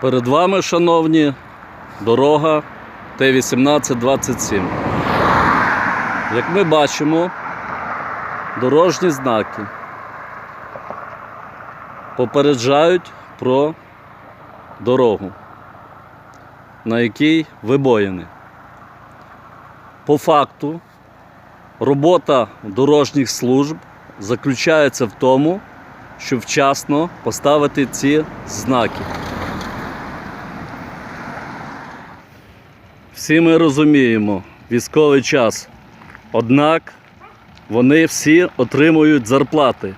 Перед вами, шановні, дорога Т-1827. Як ми бачимо, дорожні знаки попереджають про дорогу, на якій вибоїни. По факту, робота дорожніх служб заключається в тому, щоб вчасно поставити ці знаки. Всі ми розуміємо військовий час. Однак вони всі отримують зарплати.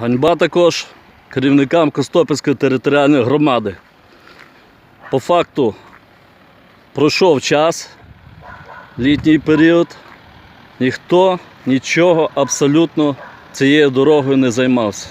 Ганьба також керівникам Костопільської територіальної громади. По факту пройшов час, літній період, ніхто нічого абсолютно цією дорогою не займався.